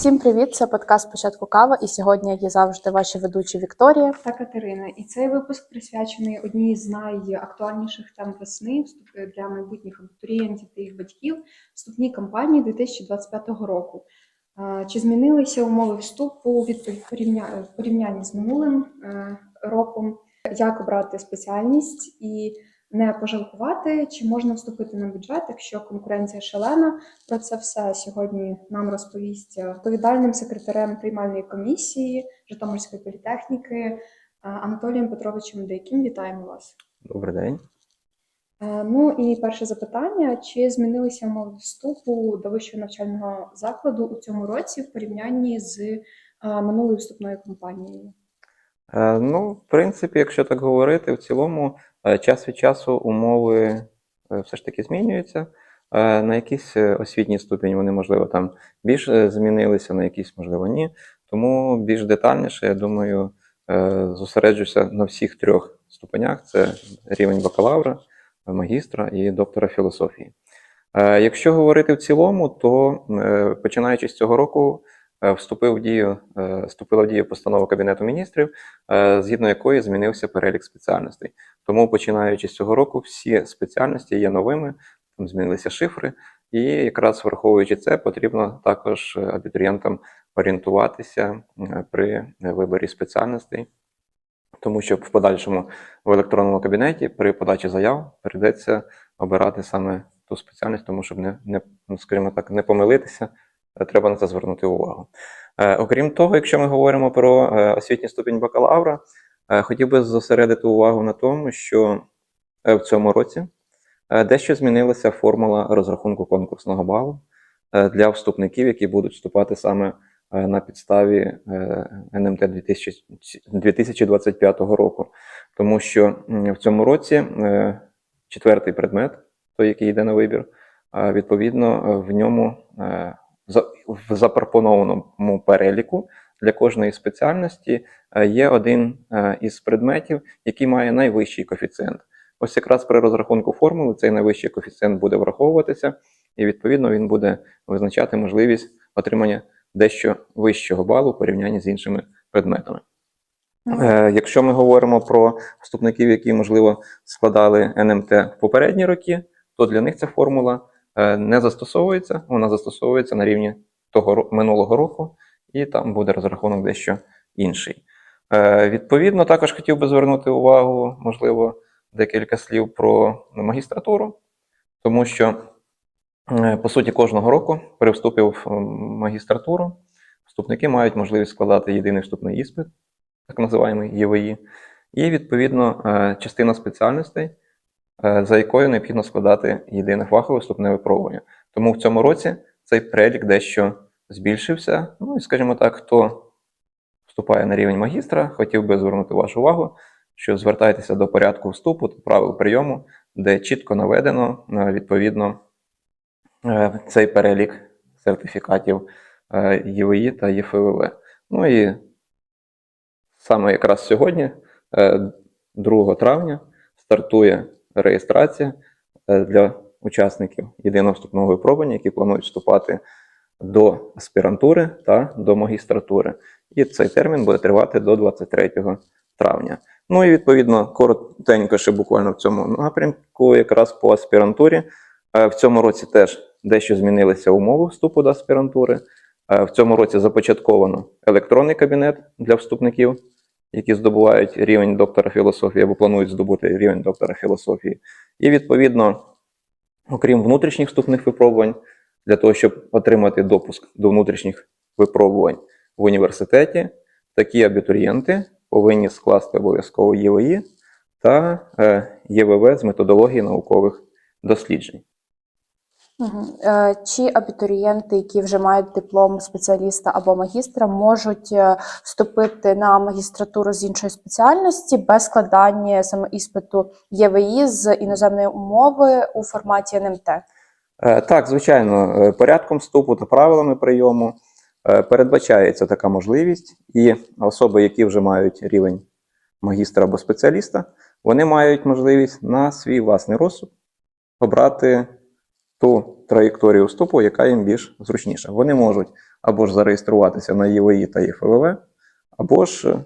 Всім привіт! Це подкаст Початку кава. І сьогодні, як і завжди, ваші ведучі Вікторія. та Катерина. І цей випуск присвячений одній з найактуальніших тем весни вступ- для майбутніх абітурієнтів та їх батьків вступній кампанії 2025 року. Е, Чи змінилися умови вступу від порівня- в порівнянні з минулим е, роком? Як обрати спеціальність і не пожалкувати, чи можна вступити на бюджет, якщо конкуренція шалена? Про це все сьогодні нам розповість відповідальним секретарем приймальної комісії Житомирської політехніки Анатолієм Петровичем Дейким. Вітаємо вас. Добрий день. Е, Ну і перше запитання: чи змінилися умови вступу до вищого навчального закладу у цьому році в порівнянні з е, минулою вступною кампанією? Е, Ну, в принципі, якщо так говорити, в цілому час від часу умови е, все ж таки змінюються. Е, На якийсь е, освітній ступінь вони, можливо, там більш е, змінилися, на якийсь, можливо, ні. Тому більш детальніше, я думаю, е, зосереджуся на всіх трьох ступенях: це рівень бакалавра, магістра і доктора філософії. Е, Якщо говорити в цілому, то е, починаючи з цього року. Е, Вступив в дію, е, вступила в дію постанова Кабінету міністрів, е, згідно якої змінився перелік спеціальностей. Тому, починаючи з цього року, всі спеціальності є новими, там змінилися шифри, і якраз враховуючи це, потрібно також абітурієнтам орієнтуватися при виборі спеціальностей, тому що в подальшому в електронному кабінеті при подачі заяв прийдеться обирати саме ту спеціальність, тому щоб не, не ну, скажімо так, не помилитися, треба на це звернути увагу. Е, Окрім того, якщо ми говоримо про е, освітній ступінь бакалавра, е, хотів би зосередити увагу на тому, що е, в цьому році е, дещо змінилася формула розрахунку конкурсного балу е, для вступників, які будуть вступати саме е, на підставі е, НМТ 2025 року. Тому що в цьому році е, четвертий предмет, той, який йде на вибір, е, відповідно, е, в ньому е, в запропонованому переліку для кожної спеціальності е, є один е, із предметів, який має найвищий коефіцієнт. Ось якраз при розрахунку формули цей найвищий коефіцієнт буде враховуватися, і відповідно він буде визначати можливість отримання дещо вищого балу в порівнянні з іншими предметами. Е, Якщо ми говоримо про вступників, які, можливо, складали НМТ в попередні роки, то для них ця формула не застосовується, вона застосовується на рівні того минулого року, і там буде розрахунок дещо інший. Е, Відповідно, також хотів би звернути увагу, можливо, декілька слів про магістратуру, тому що, е, по суті, кожного року при вступі в магістратуру вступники мають можливість складати єдиний вступний іспит, так називаємо ЄВІ, і відповідно е, частина спеціальностей, е, за якою необхідно складати єдине фахове вступне випробування. Тому в цьому році цей перелік дещо збільшився. Ну і скажімо так, хто вступає на рівень магістра, хотів би звернути вашу увагу, що звертайтеся до порядку вступу та правил прийому, де чітко наведено е, відповідно е, цей перелік сертифікатів е, ЄВІ та ЄФВВ. Ну і саме якраз сьогодні, е, 2 травня, стартує реєстрація е, для учасників єдиного вступного випробування, які планують вступати до аспірантури та до магістратури. І цей термін буде тривати до 23 травня. Ну і відповідно коротенько ще буквально в цьому напрямку, якраз по аспірантурі. Е, В цьому році теж дещо змінилися умови вступу до аспірантури. Е, В цьому році започатковано електронний кабінет для вступників, які здобувають рівень доктора філософії або планують здобути рівень доктора філософії. І відповідно, окрім внутрішніх вступних випробувань, для того, щоб отримати допуск до внутрішніх випробувань в університеті, такі абітурієнти повинні скласти обов'язково ЄВІ та е, ЄВВ з методології наукових досліджень. Е, Чи абітурієнти, які вже мають диплом спеціаліста або магістра, можуть е, вступити на магістратуру з іншої спеціальності без складання саме іспиту ЄВІ з іноземної умови у форматі НМТ? Е, Так, звичайно, порядком вступу та правилами прийому передбачається така можливість, і особи, які вже мають рівень магістра або спеціаліста, вони мають можливість на свій власний розсуд обрати ту траєкторію вступу, яка їм більш зручніша. Вони можуть або ж зареєструватися на ЄВІ та ЄФВВ, або ж е,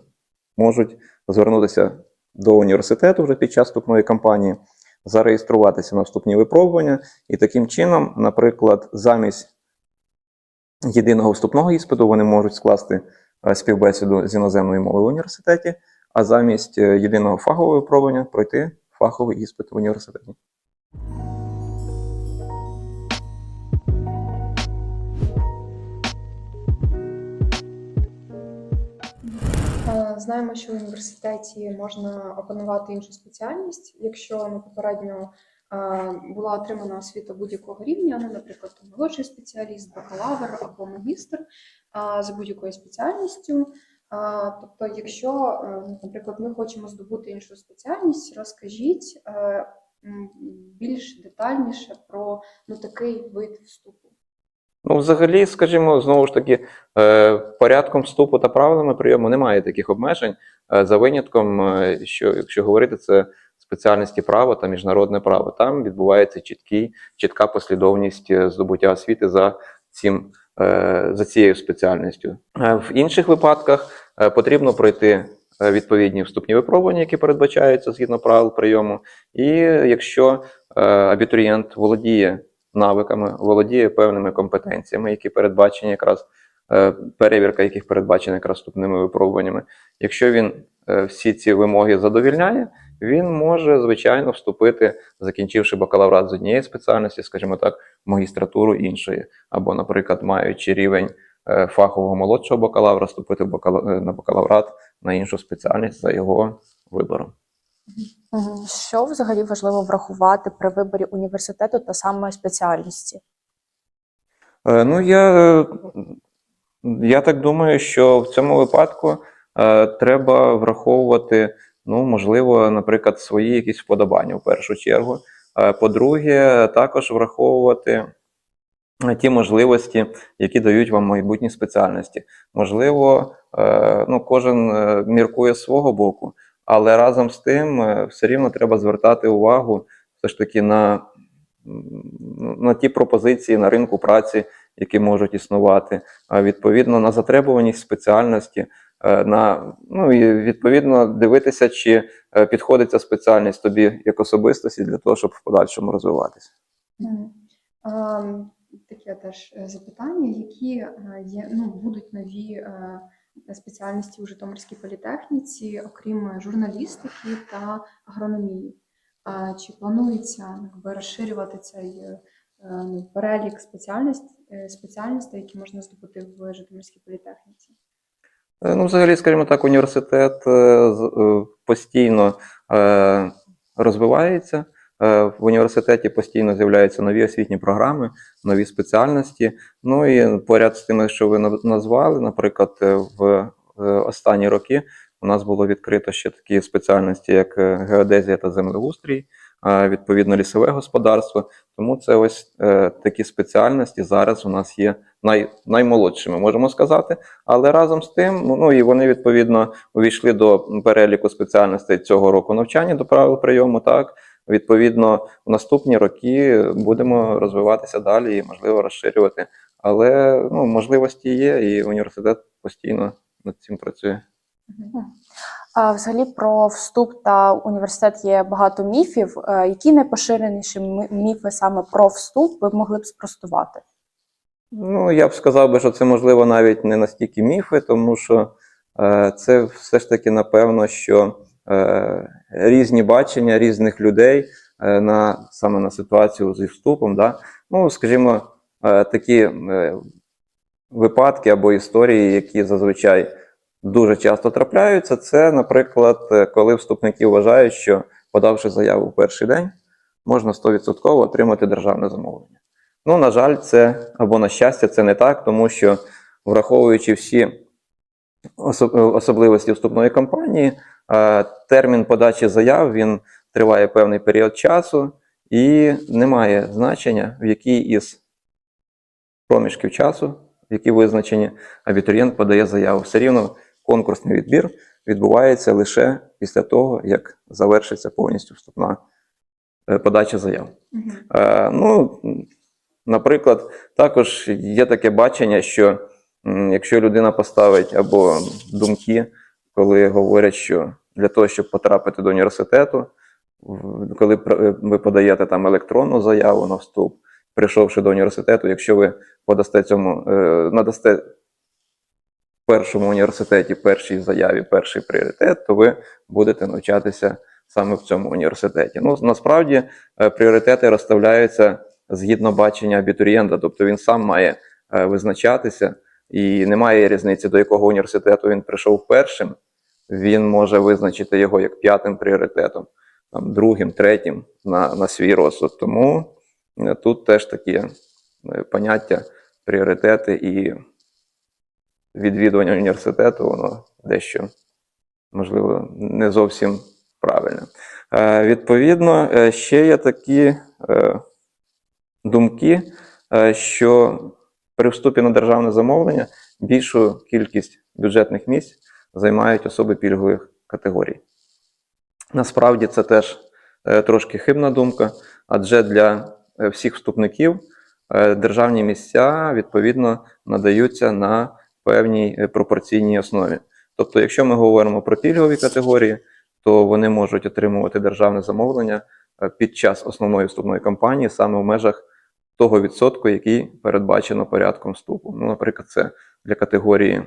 можуть звернутися до університету вже під час вступної кампанії, зареєструватися на вступні випробування, і таким чином, наприклад, замість єдиного вступного іспиту вони можуть скласти е, співбесіду з іноземної мови в університеті, а замість е, єдиного фахового випробування пройти фаховий іспит в університеті. Знаємо, що в університеті можна опанувати іншу спеціальність, якщо ну, попередньо була отримана освіта будь-якого рівня, ну, наприклад, молодший спеціаліст, бакалавр або магістр за будь-якою спеціальністю. Тобто, якщо, е, наприклад, ми хочемо здобути іншу спеціальність, розкажіть е, більш детальніше про ну, такий вид вступу. Ну, взагалі, скажімо, знову ж таки, е, порядком вступу та правилами прийому немає таких обмежень. Е, За винятком, е, що якщо говорити, це спеціальності права та міжнародне право. Там відбувається чіткий, чітка послідовність здобуття освіти за цим, за цією спеціальністю. В інших випадках потрібно пройти відповідні вступні випробування, які передбачаються згідно правил прийому. І якщо абітурієнт володіє навиками, володіє певними компетенціями, які передбачені якраз е, перевірка, яких передбачена якраз вступними випробуваннями. Якщо він е, всі ці вимоги задовільняє, він може звичайно вступити, закінчивши бакалаврат з однієї спеціальності, скажімо так, магістратуру іншої, або, наприклад, маючи рівень е, фахового молодшого бакалавра, вступити на бакалаврат на іншу спеціальність за його вибором. Що взагалі важливо врахувати при виборі університету та саме спеціальності? Е, Ну, я, е, я так думаю, що в цьому випадку е, треба враховувати, ну, можливо, наприклад, свої якісь вподобання в першу чергу. Е, По-друге, також враховувати е, ті можливості, які дають вам майбутні спеціальності. Можливо, ну, кожен міркує з свого боку, але разом з тим е, все рівно треба звертати увагу все ж таки на, на ті пропозиції на ринку праці, які можуть існувати, а відповідно на затребуваність спеціальності, е, на ну і відповідно дивитися, чи е, підходить ця спеціальність тобі як особистості для того, щоб в подальшому розвиватися. Таке теж запитання, які є, ну, будуть нові спеціальності у Житомирській політехніці, окрім журналістики та агрономії. А Чи планується якби, розширювати цей е, ну, перелік е, спеціальностей, які можна здобути в Житомирській політехніці? Е, Ну, взагалі, скажімо так, університет постійно розвивається. Е, В університеті постійно з'являються нові освітні програми, нові спеціальності. Ну і поряд з тими, що ви назвали, наприклад, е, в е, останні роки у нас було відкрито ще такі спеціальності, як геодезія та землеустрій, відповідно лісове господарство. Тому це ось такі спеціальності зараз у нас є най, наймолодшими, можемо сказати. Але разом з тим, ну і вони відповідно увійшли до переліку спеціальностей цього року навчання до правил прийому. Так, відповідно, в наступні роки будемо розвиватися далі і можливо розширювати. Але ну, можливості є, і університет постійно над цим працює. А взагалі про вступ та університет є багато міфів. Е, Які найпоширеніші міфи саме про вступ ви могли б спростувати? Ну, я б сказав би, що це можливо навіть не настільки міфи, тому що е, це все ж таки напевно, що різні бачення різних людей е, на саме на ситуацію зі вступом. Да? Ну, скажімо, е, такі е, випадки або історії, які зазвичай дуже часто трапляються, це, наприклад, е, коли вступники вважають, що подавши заяву в перший день, можна 100% отримати державне замовлення. Ну, на жаль, це або на щастя, це не так, тому що враховуючи всі особливості вступної кампанії, е, термін подачі заяв він триває певний період часу і не має значення, в який із проміжків часу, які визначені, абітурієнт подає заяву. Все рівно конкурсний відбір відбувається лише після того, як завершиться повністю вступна е, подача заяв. Мгм. Е, ну, наприклад, також є таке бачення, що якщо людина поставить або думки, коли говорять, що для того, щоб потрапити до університету, коли е, ви подаєте там електронну заяву на вступ, прийшовши до університету, якщо ви подасте цьому, е, надасте в першому університеті першій заяві перший пріоритет, то ви будете навчатися саме в цьому університеті. Ну, насправді е, пріоритети розставляються згідно бачення абітурієнта, тобто він сам має визначатися, і немає різниці, до якого університету він прийшов першим. Він може визначити його як п'ятим пріоритетом, там, другим, третім на, на свій розсуд. Тому е, тут теж такі е, поняття, пріоритети і відвідування університету, воно дещо, можливо, не зовсім правильне. Е, Відповідно, е, ще є такі е, думки, е, що при вступі на державне замовлення більшу кількість бюджетних місць займають особи пільгових категорій. Насправді це теж е, трошки хибна думка, адже для е, всіх вступників е, державні місця відповідно надаються на певній пропорційній основі. Тобто, якщо ми говоримо про пільгові категорії, то вони можуть отримувати державне замовлення під час основної вступної кампанії саме в межах того відсотку, який передбачено порядком вступу. Ну, наприклад, це для категорії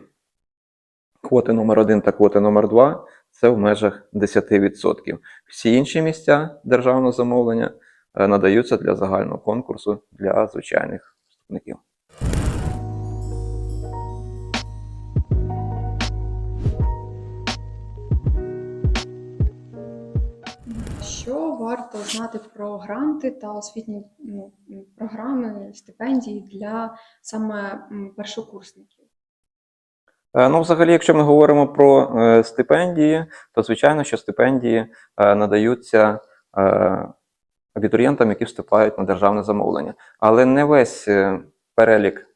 квоти номер 1 та квоти номер 2 це в межах 10%. Всі інші місця державного замовлення е, надаються для загального конкурсу для звичайних вступників. Що варто знати про гранти та освітні ну, програми, стипендії для саме першокурсників? Е, Ну, взагалі, якщо ми говоримо про е, стипендії, то звичайно, що стипендії е, надаються абітурієнтам, які вступають на державне замовлення. Але не весь перелік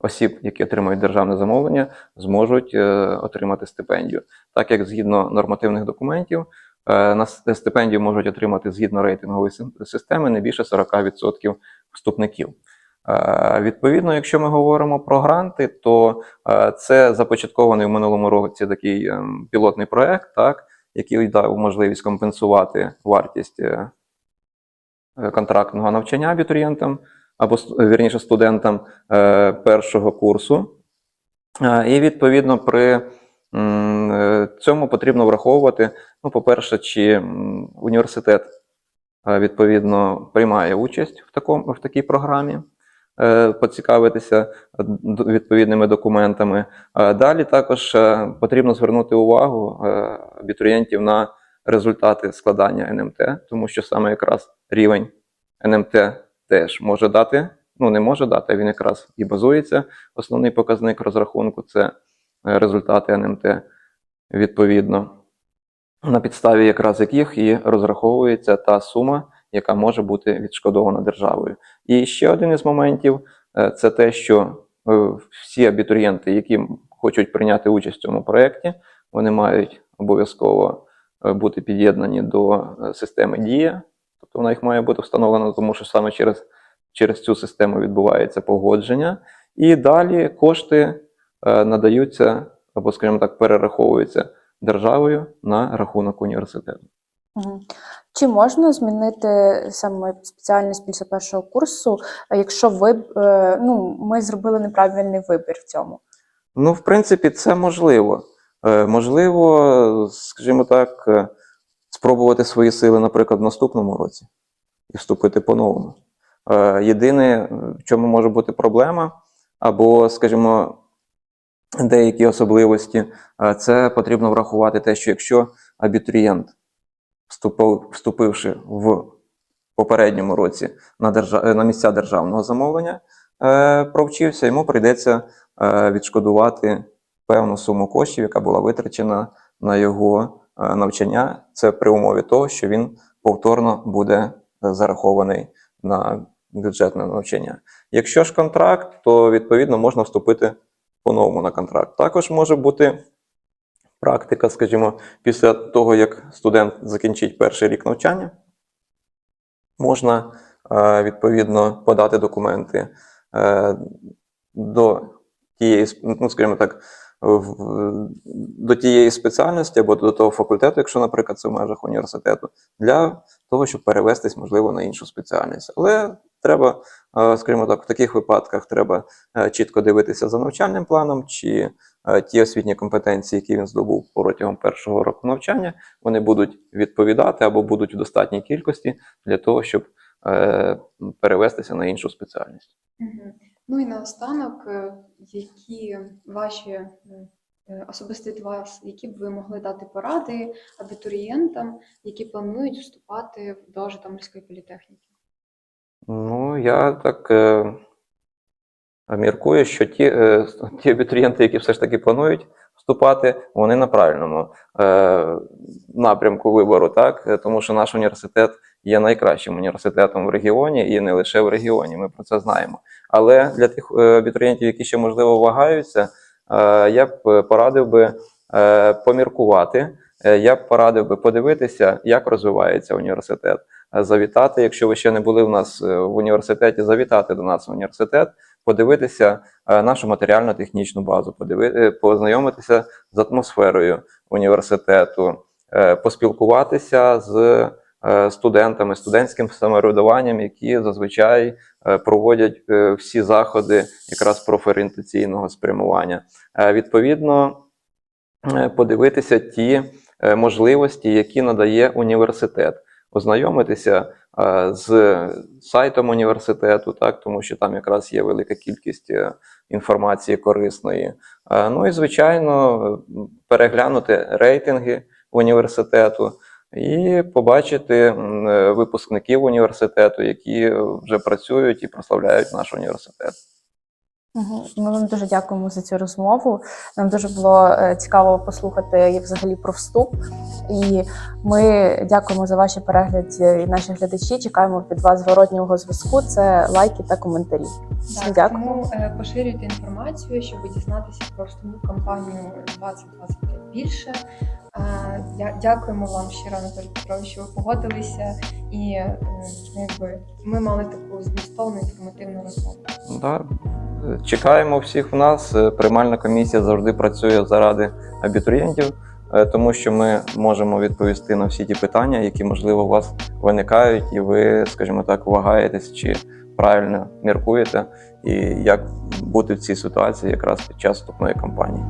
осіб, які отримують державне замовлення, зможуть отримати стипендію. Так як згідно нормативних документів, стипендію можуть отримати згідно рейтингової системи не більше 40% вступників. Е, Відповідно, якщо ми говоримо про гранти, то е, це започаткований в минулому році такий ем, пілотний проект, так, який дав можливість компенсувати вартість е, контрактного навчання абітурієнтам або вірніше студентам першого курсу. І відповідно при цьому потрібно враховувати, ну, по-перше, чи університет відповідно приймає участь в, такому, в такій програмі, поцікавитися е, відповідними документами. Е, Далі також е, потрібно звернути увагу абітурієнтів на результати складання НМТ, тому що саме якраз рівень НМТ теж може дати, ну не може дати, він якраз і базується. Основний показник розрахунку це результати НМТ відповідно, на підставі якраз яких і розраховується та сума, яка може бути відшкодована державою. І ще один із моментів е, це те, що е, всі абітурієнти, які хочуть прийняти участь в цьому проєкті, вони мають обов'язково е, бути під'єднані до системи Дія, тобто вона їх має бути встановлена, тому що саме через, через цю систему відбувається погодження. І далі кошти надаються або, скажімо так, перераховуються державою на рахунок університету. Чи можна змінити саме спеціальність після першого курсу, якщо ви е, ну, ми зробили неправильний вибір в цьому? Ну, в принципі, це можливо. Е, Можливо, скажімо так, е, спробувати свої сили, наприклад, в наступному році і вступити по-новому. Е, Єдине, в чому може бути проблема, або, скажімо, деякі особливості, е, це потрібно врахувати те, що якщо абітурієнт, вступив, вступивши в попередньому році на, держа... е, на місця державного замовлення, е, провчився, йому прийдеться е, відшкодувати певну суму коштів, яка була витрачена на його е, навчання. Це при умові того, що він повторно буде зарахований на бюджетне навчання. Якщо ж контракт, то відповідно можна вступити по-новому на контракт. Також може бути практика, скажімо, після того, як студент закінчить перший рік навчання, можна е, відповідно подати документи е, до тієї, ну, скажімо так, до тієї спеціальності або до того факультету, якщо, наприклад, це в межах університету, для того, щоб перевестись, можливо, на іншу спеціальність. Але треба, е, скажімо так, в таких випадках треба чітко дивитися за навчальним планом, чи ті освітні компетенції, які він здобув протягом першого року навчання, вони будуть відповідати або будуть в достатній кількості для того, щоб е, перевестися на іншу спеціальність. Ну і наостанок, е, які ваші е, е, особисто від вас, які б ви могли дати поради абітурієнтам, які планують вступати до Житомирської політехніки? Ну, я так міркую, що ті, е, ті абітурієнти, які все ж таки планують вступати, вони на правильному е, напрямку вибору, так? Тому що наш університет є найкращим університетом в регіоні і не лише в регіоні. Ми про це знаємо. Але для тих е, абітурієнтів, які ще можливо вагаються, я б порадив би поміркувати. Я б порадив би подивитися, як розвивається університет завітати, якщо ви ще не були в нас в університеті, завітати до нас в університет, подивитися е, нашу матеріально-технічну базу, е, познайомитися з атмосферою університету, е, поспілкуватися з студентами, студентським самоврядуванням, які зазвичай проводять всі заходи якраз профорієнтаційного спрямування. Відповідно, подивитися ті можливості, які надає університет, ознайомитися з сайтом університету, так, тому що там якраз є велика кількість е, інформації корисної. Е, Ну і, звичайно, е, переглянути рейтинги університету і побачити е, випускників університету, які вже працюють і прославляють наш університет. Мгм. Ми вам дуже дякуємо за цю розмову. Нам дуже було е, цікаво послухати як взагалі про вступ. І ми дякуємо за ваші перегляди і наші глядачі. Чекаємо від вас зворотнього зв'язку. Це лайки та коментарі. Так, дякую. Тому е, поширюйте інформацію, щоб дізнатися про вступну кампанію 2025 більше. Е, Дякуємо вам щиро, Анатолій Петрович, що ви погодилися, і е, якби ми мали таку змістовну інформативну розмову. Да. Чекаємо всіх в нас. Е, Приймальна комісія завжди працює заради абітурієнтів, е, тому що ми можемо відповісти на всі ті питання, які, можливо, у вас виникають, і ви, скажімо так, вагаєтесь, чи правильно міркуєте, і як бути в цій ситуації якраз під час вступної кампанії.